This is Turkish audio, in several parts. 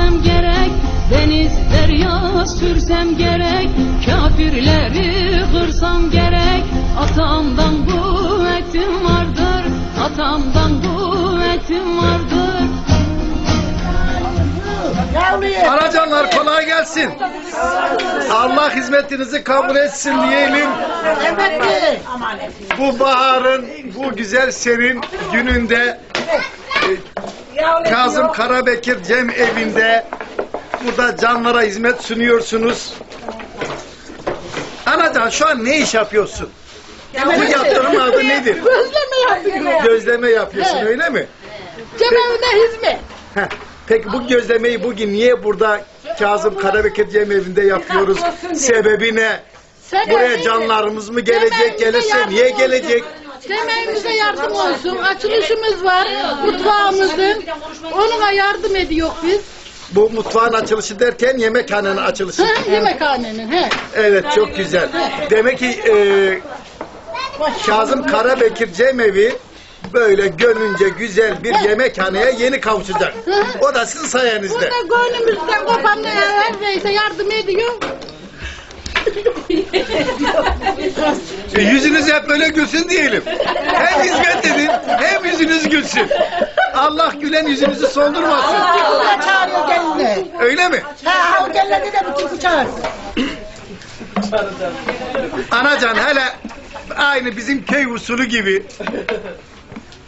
sürsem gerek Deniz derya sürsem gerek Kafirleri kırsam gerek Atamdan kuvvetim vardır Atamdan kuvvetim vardır Aracanlar kolay gelsin. Allah hizmetinizi kabul etsin diyelim. Bu baharın, bu güzel serin gününde e, Kazım Karabekir Cem evinde burada canlara hizmet sunuyorsunuz. Anacan şu an ne iş yapıyorsun? Bu yaptığın adı nedir? Gözleme yapıyor. Gözleme yapıyorsun öyle mi? Cemevine hizmet. Heh, Peki bu gözlemeyi bugün niye burada Kazım Karabekir Cem evinde yapıyoruz? Sebebi ne? Sebebi- Buraya canlarımız mı gelecek? Gelirse niye gelecek? Cemevimize yardım olsun. Açılışımız var. Mutfağımızın. Onuna yardım ediyor biz. Bu mutfağın açılışı derken yemekhanenin açılışı. Ha, yemekhanenin. He. Evet çok güzel. Demek ki e, Kazım Karabekir Cemevi böyle gönlünce güzel bir yemekhaneye yeni kavuşacak. O da sizin sayenizde. Burada gönlümüzden kopan ne her neyse yardım ediyor. E, yüzünüz hep böyle gülsün diyelim. Hem hizmet edin hem yüzünüz gülsün. Allah gülen yüzünüzü soldurmasın. Kula çağırıyor gelinle. Öyle mi? Ha, o gelinle de bütün kız çağır. Anacan hele aynı bizim köy usulü gibi.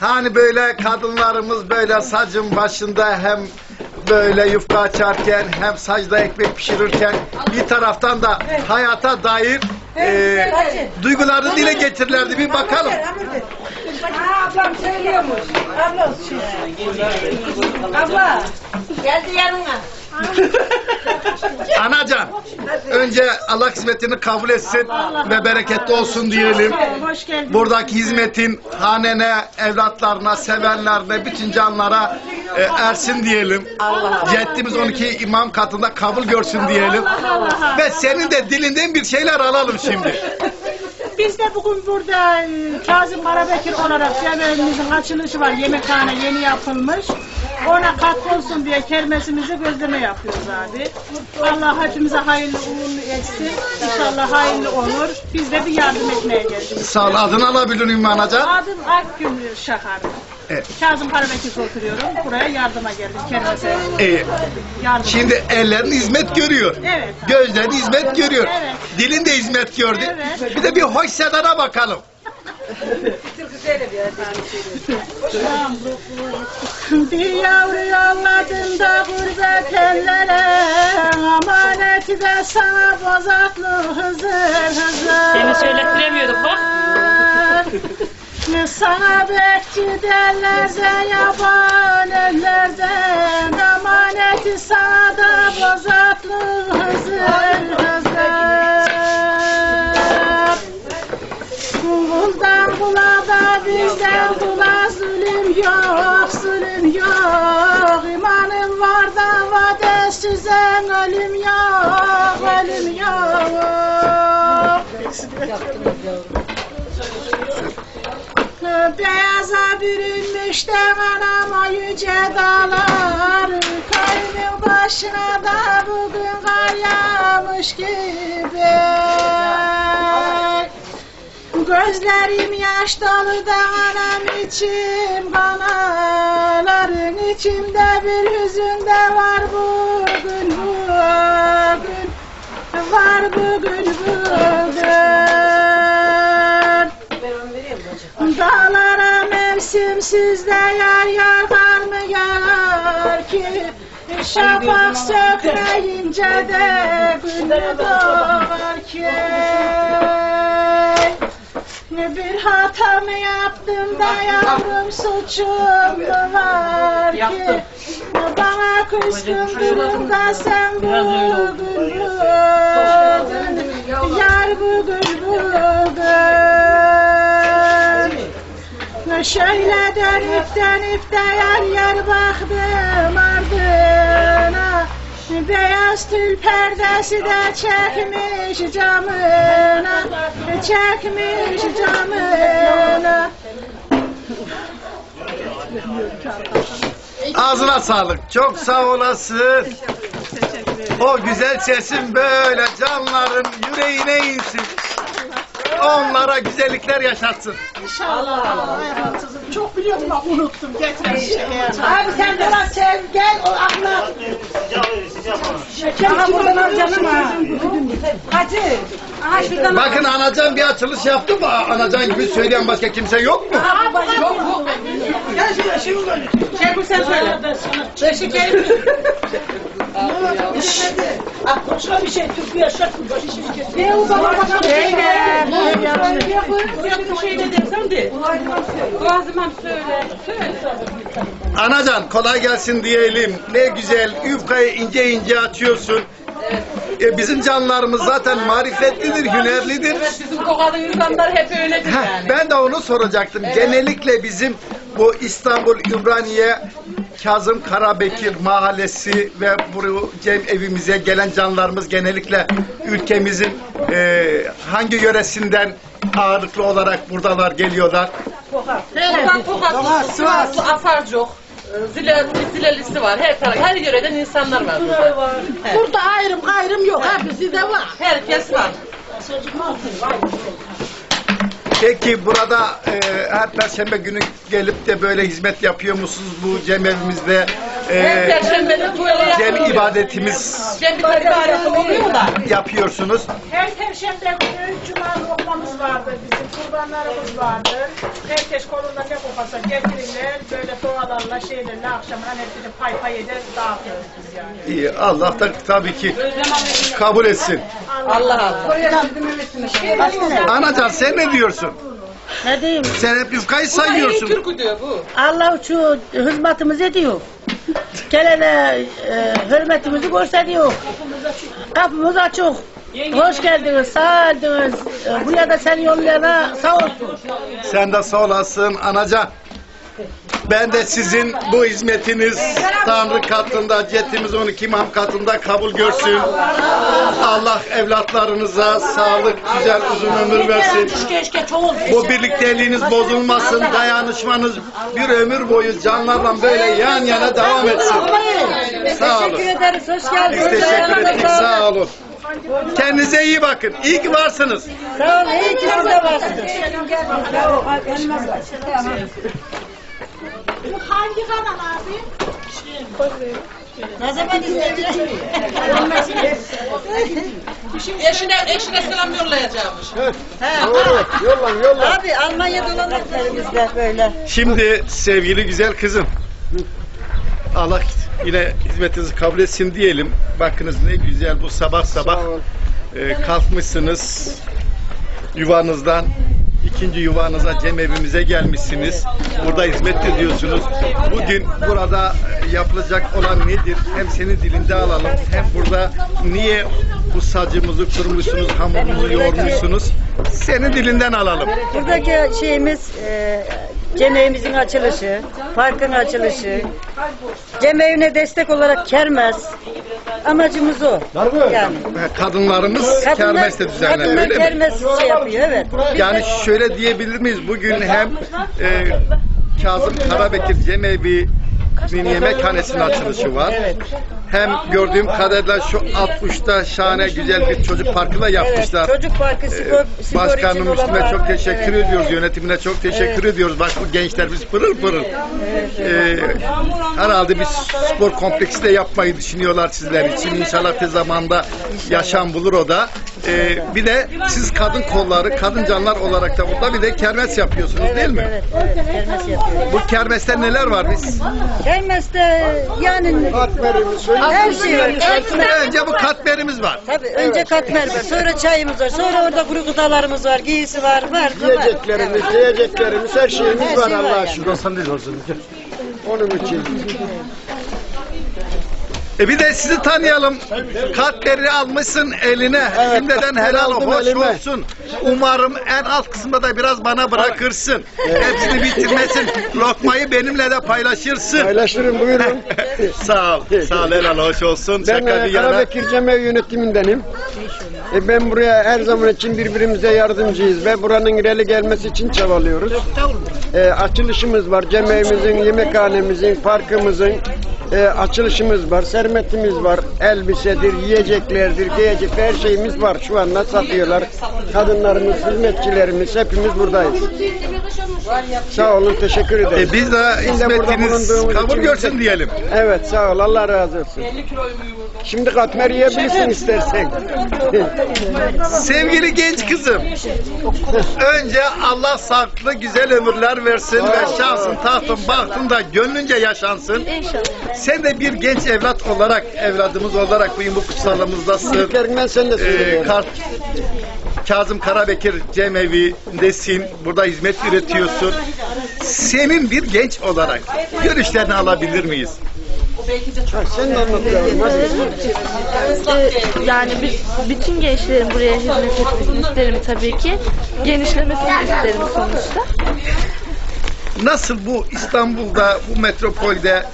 Hani böyle kadınlarımız böyle sacın başında hem böyle yufka açarken hem sacda ekmek pişirirken bir taraftan da hayata dair e, duygularını dile getirirlerdi. Bir bakalım. Ha, ablam söylüyormuş. Abla Abla. Geldi yanına. Anacan önce Allah hizmetini kabul etsin ve bereketli olsun diyelim. Hoş geldin. Buradaki hizmetin hanene, evlatlarına, sevenlerine, bütün canlara e, ersin diyelim. Ceddimiz 12 imam katında kabul görsün diyelim. Ve senin de dilinden bir şeyler alalım şimdi. Biz de bugün burada e, Kazım Karabekir olarak cemevimizin açılışı var. Yemekhane yeni yapılmış. Ona katkı olsun diye kermesimizi gözleme yapıyoruz abi. Allah hepimize hayırlı uğurlu etsin. İnşallah hayırlı olur. Biz de bir yardım etmeye geldik. Sağ ol. Adını alabilir miyim anacan? Adım Akgün Şakar. Evet. Kazım Karabekir'de oturuyorum. Buraya yardıma geldim. Kermese Ee, yardım. şimdi ellerin hizmet görüyor. Evet. Gözlerin hizmet görüyor. Evet. Dilin de hizmet gördü. Evet. Bir de bir hoş sedana bakalım. Bir yavru yolladın da gurbet ellere Amaneti de sana bozatlı hızır hızır Seni söylettiremiyorduk bak. Sana bekçi derler de yaban ellerden Amaneti sana da bozatlı hızır hızır Kuldan kula da bizden kula zulüm yok, zulüm yok. İmanım var da vadesizen ölüm yok, ölüm yok. Beyaza bürünmüş de anam o yüce dağlar. Köyümün başına da bugün kar yağmış gibi. Gözlerim yaş dolu da anam içim kanaların içimde bir hüzün de var bugün bugün. Var bugün bugün Dağlara mevsimsiz de yar yar kar mı? Yağar ki Şafak sökmeyince de gün doğar ki. Bir hata mı yaptım da yavrum suçum mu var ki? Bana küskündün da sen bugün bugün Yar bugün bugün Şöyle dönüp dönüp de yer yer baktım ardına Beyaz tül perdesi de çekmiş camına Çekmiş camına Ağzına sağlık. Çok sağ olasın. O güzel sesin böyle canların yüreğine insin. Onlara güzellikler yaşatsın. İnşallah. Çok biliyorum bak unuttum. Getirin şeker. Abi sen dolan sev gel o aklına. Şeker buradan al canım ha. Hadi. Aha şuradan Bakın anacan bir açılış yaptı mı? Anacan gibi söyleyen başka kimse yok mu? Yok yok. Gel şuraya şimdi böyle. Şevkul sen söyle. Ben şekerim. Konuşma bir şey. Türk bir yaşa. Ne o zaman. Zeynep. Bir şey de desem de. Boğazımam söyle. Söyle. Anacan kolay gelsin diyelim. Ne güzel yufkayı ince ince açıyorsun. E, bizim canlarımız zaten marifetlidir, hünerlidir. Bizim Tokat'ın insanlar hep öyledir Heh, yani. ben de onu soracaktım. Genellikle bizim bu İstanbul Ümraniye Kazım Karabekir mahallesi ve bu cem evimize gelen canlarımız genellikle ülkemizin e, hangi yöresinden ağırlıklı olarak buradalar geliyorlar. Tokat, Tokat, Sivas, Afarcık, Zile, Zilelisi var. Her taraf, her yöreden insanlar var burada. Burada ayrım gayrım yok. Hepsi de var. Herkes var. Peki burada e, her perşembe günü gelip de böyle hizmet yapıyor musunuz bu cem evimizde? Her E, perşembe de böyle cem yapılıyor. ibadetimiz Cem bir ibadeti oluyor da. yapıyorsunuz. Her perşembe günü cuma lokmamız vardır bizim, kurbanlarımız vardır. Herkes kolunda ne kopasa getirirler, böyle dualarla, şeylerle akşamına hepsini pay pay eder, dağıtıyoruz biz yani. İyi, Allah da tabii ki kabul etsin. Allah Allah. Anacan sen ne diyorsun? Ne diyeyim? Sen hep yufkayı sayıyorsun. türkü diyor bu. Allah şu hizmetimizi ediyor. Gelene e, hürmetimizi gösteriyor. Kapımız açık. Hoş geldiniz, sağ geldiniz. E, buraya da seni yollayana sağ olsun. Sen de sağ olasın anacan. Ben de sizin bu hizmetiniz Tanrı katında, Ceddimiz 12 imam katında kabul görsün. Allah evlatlarınıza sağlık, güzel uzun ömür versin. Bu birlikteliğiniz bozulmasın, dayanışmanız bir ömür boyu canlarla böyle yan yana devam etsin. Sağ olun. Teşekkür ederiz, hoş Biz geldiniz. teşekkür Ayağınıza ettik, sağ olun. Kendinize iyi bakın. İyi ki varsınız. Sağ olun, iyi ki siz de varsınız. Bu hangi kanal abi? Ne zaman izleyeceğiz? Eşine, eşine selam yollayacakmış. Abi Almanya'da olanlarımızda böyle. Şimdi sevgili güzel kızım. Allah yine hizmetinizi kabul etsin diyelim. Bakınız ne güzel bu sabah sabah e, kalkmışsınız yuvanızdan ikinci yuvanıza cem evimize gelmişsiniz. Burada hizmet ediyorsunuz. Bugün burada yapılacak olan nedir? Hem senin dilinde alalım hem burada niye bu sacımızı kurmuşsunuz, hamurumuzu yoğurmuşsunuz? Senin dilinden alalım. Buradaki şeyimiz e, cemeğimizin açılışı, parkın açılışı, cemeğine destek olarak kermes. Amacımız o. Yani. Kadınlarımız kermeste düzenler kadınlar öyle mi? kermes şey yapıyor evet. Yani şöyle diyebilir miyiz? Bugün hem e, Kazım Karabekir Cemevi'nin yemekhanesinin açılışı var. Evet. Hem gördüğüm kadarıyla şu alt uçta şahane güzel bir çocuk parkı da yapmışlar. Evet, çocuk parkı spor, Ee, spor Başkanım için olan üstüne çok teşekkür Evet. ediyoruz. Yönetimine çok teşekkür ediyoruz. Bak bu gençlerimiz pırıl pırıl. Ee, herhalde bir spor kompleksi de yapmayı düşünüyorlar sizler için. İnşallah tez zamanda yaşam bulur o da. Ee, bir de siz kadın kolları, kadın canlar olarak da burada bir de kermes yapıyorsunuz değil mi? Evet, evet, kermes yapıyoruz. Bu kermeste neler var biz? Kermeste yani her şey var. Ekmek, Önce bu katmerimiz var. Tabii önce katmer var, sonra çayımız var, sonra orada kuru gıdalarımız var, giysi var, var. var. Yiyeceklerimiz, yiyeceklerimiz, her şeyimiz Her var şey var Allah'a yani. şükür. Onun için. E bir de sizi tanıyalım. Kalpleri almışsın eline. Evet, Şimdiden helal aldım hoş elime. olsun. Umarım en alt kısmında da biraz bana bırakırsın. Hepsini bitirmesin. Lokmayı benimle de paylaşırsın. Paylaşırım buyurun. sağ ol. Sağ ol helal hoş olsun. Ben Şaka e, bir yana. Karabekir Cemevi yönetimindeninim. E, ben buraya her zaman için birbirimize yardımcıyız ve buranın ileri gelmesi için çabalıyoruz. E, açılışımız var. Cemevimizin, yemekhanemizin, parkımızın e, açılışımız var. Sermetimiz var. Elbisedir, yiyeceklerdir, giyecek her şeyimiz var. Şu anda satıyorlar. Kadınlarımız, hizmetçilerimiz hepimiz buradayız. Sağ olun, teşekkür ederiz. E biz de Biz de burada hizmetiniz kabul için görsün diyelim. Evet sağ ol Allah razı olsun. Şimdi katmer yiyebilirsin istersen. Sevgili genç kızım. Önce Allah sağlıklı güzel ömürler versin ve şansın tahtın bahtın da gönlünce yaşansın. Sen de bir genç evlat olarak, evladımız olarak bugün bu kutsalımızdasın. Büyüklerinden sen de Ee, söyle. Kar- Kazım Karabekir Cemevi'ndesin. Burada hizmet üretiyorsun. Senin bir genç olarak görüşlerini alabilir miyiz? De hadi. Ee, yani biz bütün gençlerin buraya hizmet etmesini isterim tabii ki. Genişlemesini isterim sonuçta. Nasıl bu İstanbul'da, bu metropolde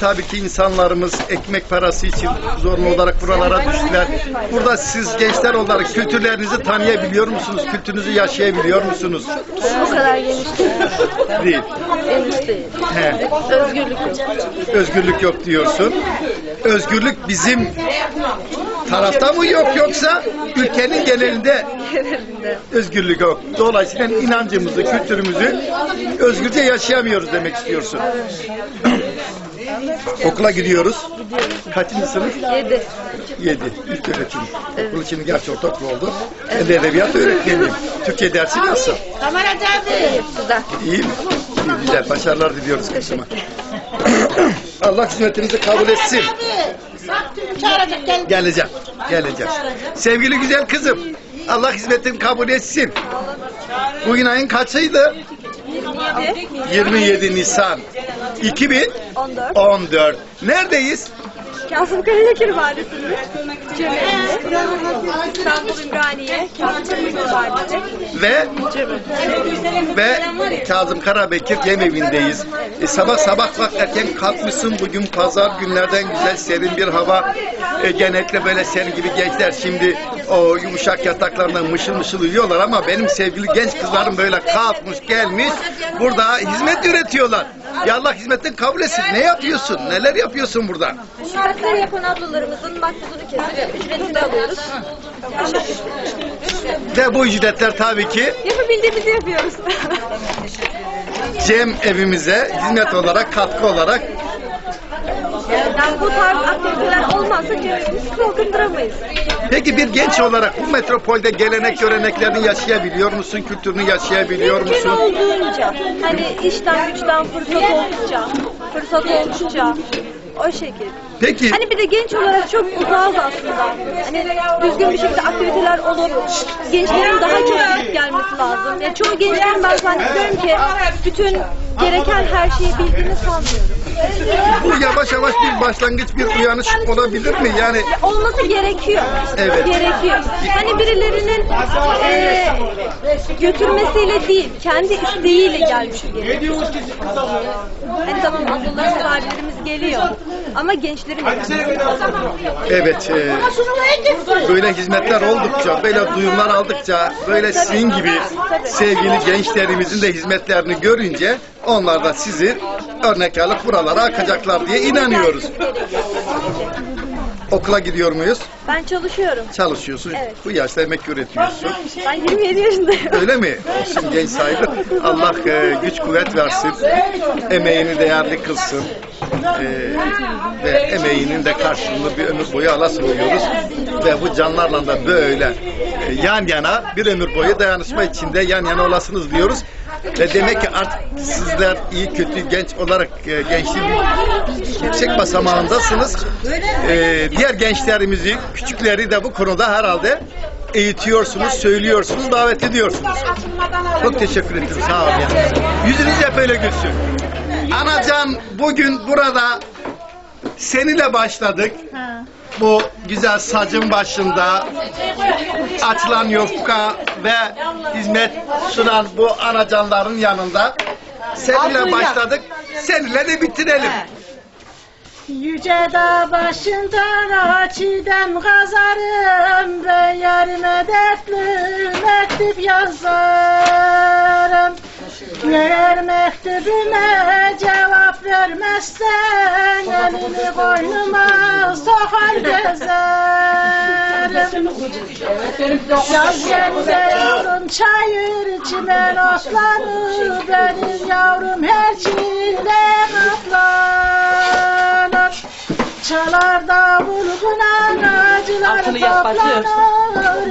tabii ki insanlarımız ekmek parası için zorunlu olarak buralara düştüler. Burada siz gençler olarak kültürlerinizi tanıyabiliyor musunuz? Kültürünüzü yaşayabiliyor musunuz? Bu kadar geniş değil. Değil. Değil. He. Özgürlük yok. Özgürlük yok diyorsun. Özgürlük bizim tarafta mı yok yoksa ülkenin genelinde Genelinde. özgürlük yok. Dolayısıyla inancımızı, kültürümüzü özgürce yaşayamıyoruz demek istiyorsun. Okula gidiyoruz. Kaçıncı sınıf? Yedi. Yedi. İlk öğretim. Okul şimdi gerçi ortaokul oldu. Ben de edebiyat öğretmeniyim. Türkçe dersi nasıl? Güzel. İyi mi? İyi, güzel. Başarılar diliyoruz kızıma. Allah hizmetinizi kabul etsin. Geleceğim. Geleceğim. Sevgili güzel kızım. Allah hizmetini kabul etsin. Bugün ayın kaçıydı? 27 Nisan 2014. 14. Neredeyiz? Kasım Karayakir Vadisi'nde. Cemevinde. İstanbul İmraniye. Kasım Karayakir Vadisi. Ve ve Kazım Karabekir yemevindeyiz. E, sabah sabah bak erken kalkmışsın bugün pazar günlerden güzel serin bir hava. E, genellikle böyle senin gibi gençler şimdi o yumuşak yataklarından mışıl mışıl uyuyorlar ama benim sevgili genç kızlarım böyle kalkmış gelmiş burada hizmet üretiyorlar. Ya Allah hizmetten kabul etsin. Ne yapıyorsun? Neler yapıyorsun burada? Şarkıları yapan ablalarımızın makbuzunu kesip ücretini alıyoruz. Ve bu ücretler tabii ki Yapabildiğimizi yapıyoruz. Cem evimize hizmet olarak, katkı olarak bu tarz aktiviteler olmazsa cemevimizi kalkındıramayız. Peki bir genç olarak bu metropolde gelenek göreneklerini yaşayabiliyor musun? Kültürünü yaşayabiliyor Mümkün musun? olduğunca, hani işten güçten fırsat oldukça, fırsat oldukça o şekil. Peki Hani bir de genç olarak çok uzağız aslında. Hani düzgün bir şekilde aktiviteler olup gençlerin daha çok gidip gelmesi lazım. Yani çoğu gençlerin ben zannediyorum ki bütün gereken her şeyi bildiğini sanmıyorum. bu yavaş yavaş bir başlangıç, bir uyanış olabilir mi? Yani Olması gerekiyor. Evet. Gerekiyor. Hani birilerinin e, götürmesiyle değil, kendi isteğiyle gelmesi gerekiyor. Hani tamam ablalarımız, abilerimiz geliyor. Ama gençlerin de gelmesi lazım. evet e, böyle hizmetler oldukça, böyle duyumlar aldıkça, böyle sizin gibi sevgili gençlerimizin de hizmetlerini görünce onlar da sizi örnek alıp buralara akacaklar diye inanıyoruz. Okula gidiyor muyuz? Ben çalışıyorum. Çalışıyorsun. Evet. Bu yaşta emek üretiyorsun. Ben 27 yaşındayım. Öyle mi? Olsun genç sahibi. Allah e, güç kuvvet versin. Emeğini değerli kılsın. E, ve emeğinin de karşılığını bir ömür boyu alasın diyoruz. Ve bu canlarla da böyle e, yan yana bir ömür boyu dayanışma içinde yan yana olasınız diyoruz. Ve demek ki artık sizler iyi kötü genç olarak e, gençliğin yüksek basamağındasınız. E, diğer gençlerimizi, küçükleri de bu konuda herhalde eğitiyorsunuz, söylüyorsunuz, davet ediyorsunuz. Çok teşekkür ederim. Sağ olun. Yani. Yüzünüz hep öyle gülsün. Anacan bugün burada seninle başladık. Bu güzel sacın başında açılan yufka ve hizmet sunan bu anacanların yanında seninle başladık. Seninle de bitirelim. Yüce dağ başından çiğdem kazarım Ben yarime dertli mektup yazarım Eğer mektubime cevap vermezsen Elini koynuma sokar gezerim. Yaz gelince yavrum çayır çimen otlanır Benim yavrum her çile katlanır Çalar davul gınan acılar toplanır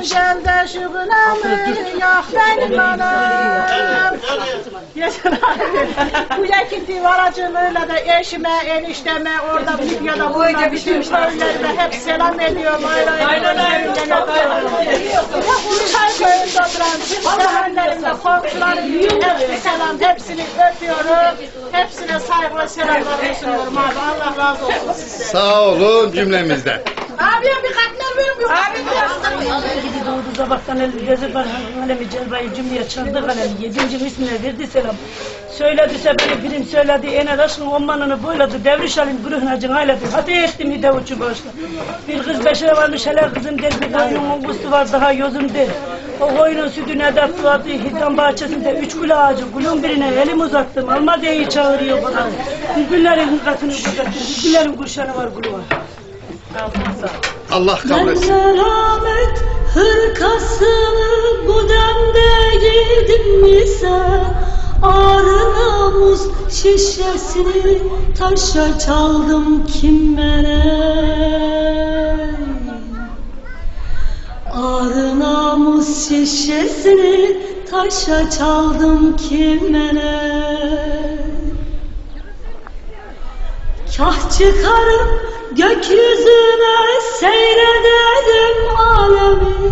Gel de şu gınamı yak benim anam Yeter abi. Bu yakinti varacılığıyla da eşime, enişteme, orada Libya'da burada bütün köylerime hep selam ediyorum. Aynen aynen. Çay köyünde oturan tüm sevenlerimle, komşularım, hepsine selam, hepsini öpüyorum. Hepsine saygılı selamlarımı sunuyorum abi. Allah razı olsun sizden. Sağ olun cümlemizden. Abiye bir katmer verin. Abi Gidi doğdu sabahtan el gezi var kalemi celbayı cümleye çaldı kalemi yedinci ismine verdi selam. Söyledi seferi birim söyledi ene aşkın ommanını boyladı devriş alim gürühnacın ayledi hadi ettim hide uçu başla. Bir kız beşe varmış hele kızım der bir kustu var daha yozum der. O koyunun sütü ne dert vardı hitam bahçesinde üç gül ağacı gülün birine elim uzattım alma diye çağırıyor bana. Bülbüllerin katını uzattım bülbüllerin kurşanı var gülü var. Allah kabul etsin. Selamet hırkasını bu demde giydim ise Ağrı namus şişesini taşa çaldım kime Ağrı şişesini taşa çaldım kime Kah çıkarım gökyüzüne seyrederim alemi.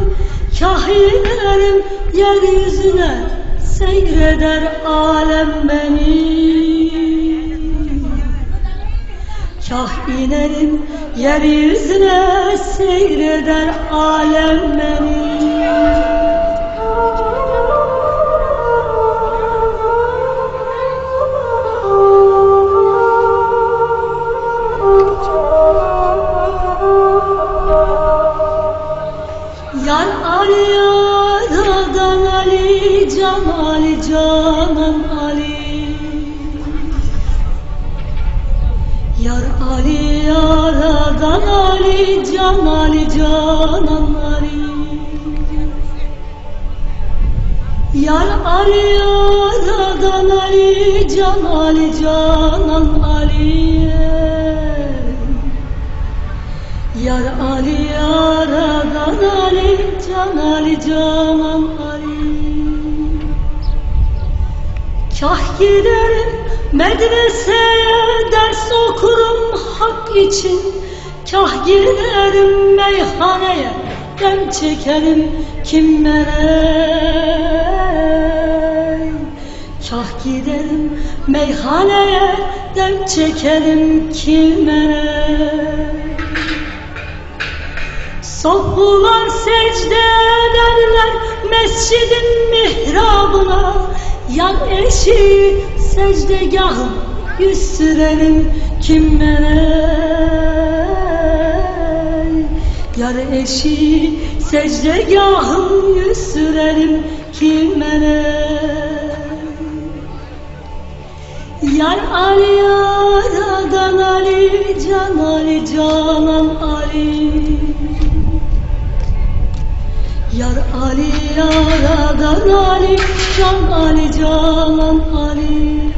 Kah inerim yeryüzüne seyreder alem beni Kah inerim yeryüzüne seyreder alem beni. Yar Ali yaradan Ali Can Ali canan Ali Ali yaradan Ali Can Ali canan Ali. Yar Ali yaradan Ali Can Ali canan Ali. Yar Ali yaradan Ali Can Ali canan Ali. Kah giderim medreseye ders okurum hak için Kah giderim meyhaneye dem çekerim kimlere. Kah giderim meyhaneye dem çekerim kimlere. Soffular secde ederler mescidin mihrabına Yan eşi secdegahı yüz sürerim kimlere Yar eşi secdegahı yüz sürerim kimlere Yar Ali yaradan Ali Can Ali canan Ali. Yar Ali yaradan Ali Can Ali canan Ali